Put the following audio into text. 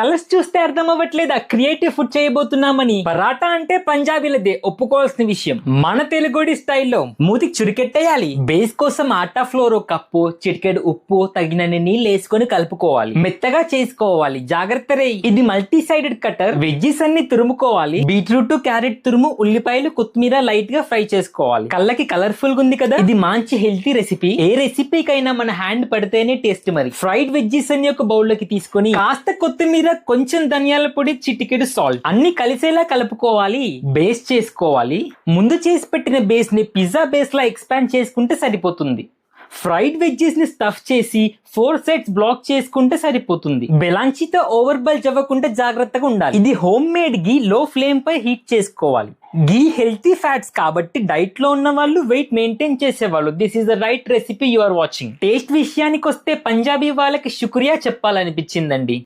Colours చూస్తే అర్థం అవ్వట్లేదు ఆ క్రియేటివ్ ఫుడ్ చేయబోతున్నామని. పరాటా అంటే పంజాబీలదే. ఒప్పుకోవాల్సిన విషయం. మన తెలుగుడి స్టైల్లో మూతికి చురికెట్టేయాలి. బేస్ కోసం ఆటా ఫ్లోర్ కప్పు చిటికెడు ఉప్పు తగినన్ని నీళ్ళు వేసుకొని కలుపుకోవాలి. మెత్తగా చేసుకోవాలి. జాగ్రత్త రే ఇది మల్టీ సైడెడ్ కటర్ వెజ్జీస్ అన్ని తురుముకోవాలి. బీట్రూట్ క్యారెట్ తురుము ఉల్లిపాయలు కొత్తిమీర లైట్గా ఫ్రై చేసుకోవాలి. కళ్ళకి కలర్ఫుల్గా ఉంది కదా? ఇది మంచి హెల్తీ రెసిపీ. ఏ రెసిపీకైనా మన హ్యాండ్ పడితేనే టేస్ట్ మరి. ఫ్రైడ్ వెజ్జీస్ అని ఒక బౌల్లోకి తీసుకొని కాస్త కొత్తిమీర కొంచెం ధనియాల పొడి చిటికెడు సాల్ట్ అన్ని కలిసేలా కలుపుకోవాలి బేస్ చేసుకోవాలి. ముందు చేసి పెట్టిన బేస్ని పిజ్జా బేస్ లా ఎక్స్పాండ్ చేసుకుంటే సరిపోతుంది. ఫ్రైడ్ వెజ్జెస్ని స్టఫ్ చేసి ఫోర్ సెట్స్ బ్లాక్ చేసుకుంటే సరిపోతుంది. బెలాంచితో ఓవర్ బల్జ్ అవ్వకుండా జాగ్రత్తగా ఉండాలి. ఇది హోమ్ మేడ్ గీ లో ఫ్లేమ్ పై హీట్ చేసుకోవాలి. గీ హెల్తీ ఫ్యాట్స్ కాబట్టి డైట్లో ఉన్న వాళ్ళు వెయిట్ మెయింటైన్ చేసేవాళ్ళు. This is the right recipe you are watching taste విషయానికి వస్తే పంజాబీ వాళ్ళకి శుక్రియా చెప్పాలనిపించిందండి.